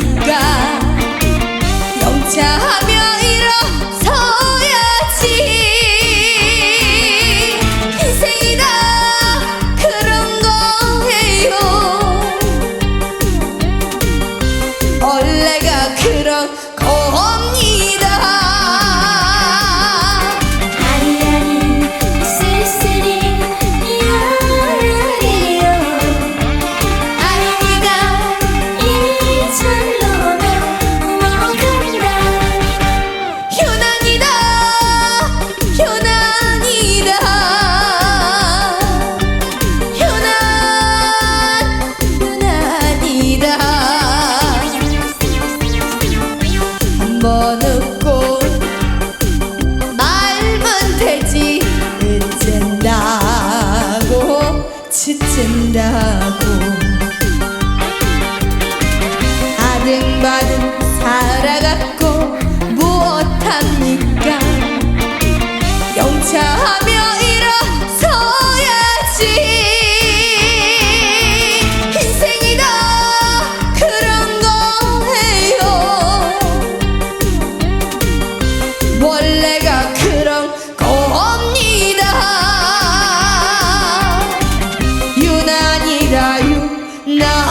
God. 지친다고. 아등바등 No.